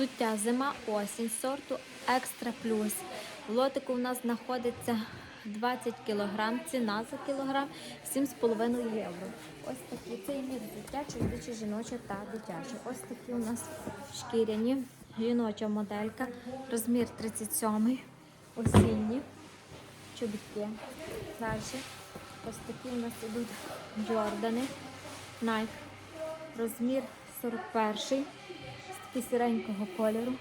Взуття зима осінь сорту Екстра Плюс. В лотику у нас знаходиться 20 кг, ціна за кілограм 7,5 євро. Ось такі це є взуття, чоловіче, жіноче та дитяче. Ось такі у нас шкіряні, жіноча моделька, розмір 37, осінні, чобітки. Далі. Ось такі у нас ідуть Джордани, Nike, розмір 41 з такі сіренького кольору.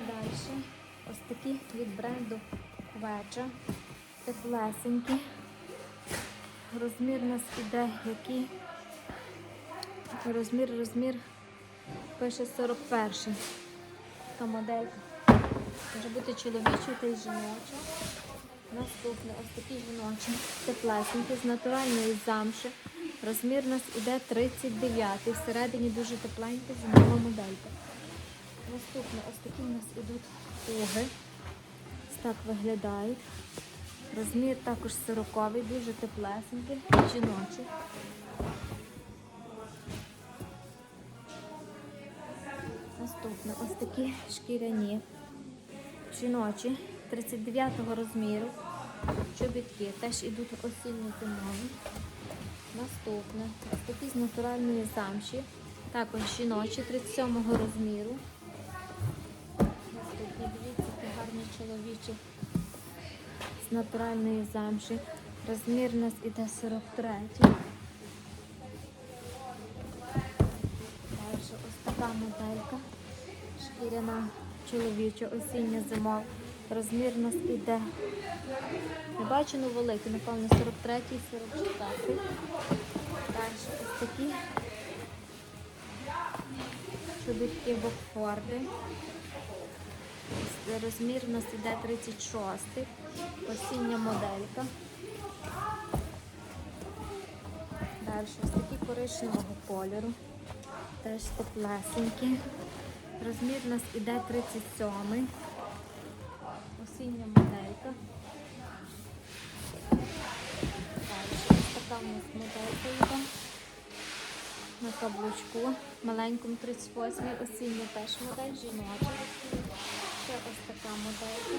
Далі ось такі від бренду Квеча. Теплесенькі. Розмір нас іде який? Розмір, розмір пише 41. Така моделька. Може бути чоловічий та й жіноча. Наступне ось такі жіночі, теплесенькі, з натуральної замши. Розмір у нас іде 39 всередині дуже тепленька зимова моделька. Наступне ось такі у нас ідуть уги. Ось так виглядають. Розмір також 40 дуже теплесенький, жіночий. Наступне ось такі шкіряні жіночі 39 розміру. Чобітки теж ідуть осінні зимові. Наступне ось такі з натуральної замші. Також жіночі 37 розміру. Наступні, дивіться, які гарні чоловічі з натуральної замші. Розмір у нас іде 43. Далі ось така моделька. Шкіряна чоловіча, осіння зимова. Розмір у нас іде. Ну великий, напевно, 43 44 Далі ось такі чобітки Бокфорди. Розмір у нас іде 36 осіння моделька. Далі ось такі коричневого кольору. Теж теплесенькі. Розмір у нас іде 37 осіння моделька. На каблучку. Маленькому 38 осіння теж модель, жіноча. Ще ось така моделька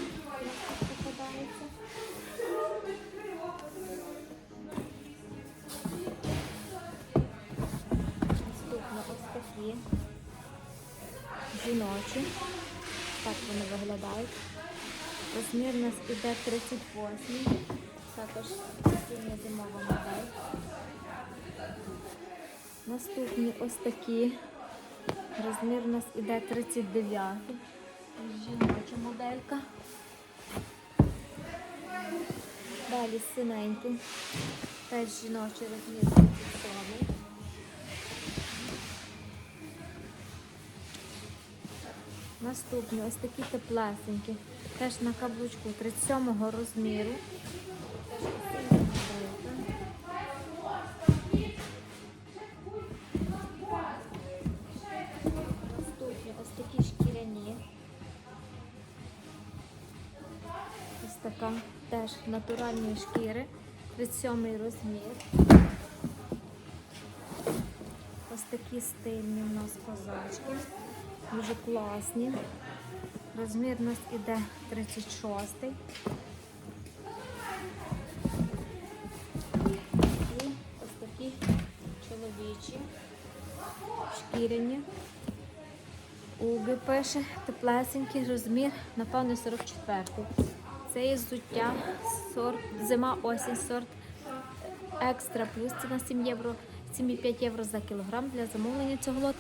попадається. Наступно ось такі жіночі. Так вони виглядають. Розмір у нас іде 38. Також осіння зимова модель. Наступні ось такі. Розмір у нас іде 39. Жіноча моделька. Далі синенький. Теж жіночий розмір 37. Наступні ось такі теплесенькі. Теж на каблучку 37 розміру. Така теж натуральної шкіри. 37 розмір. Ось такі стильні у нас козачки. Дуже класні. Розмір у нас іде 36. І ось такі чоловічі, шкіряні. Уги пише, теплесенький розмір, напевно, 44. Це є взуття сорт, зима, осінь, сорт екстра плюс. Ціна 7 євро, 7,5 євро за кілограм для замовлення цього лоту.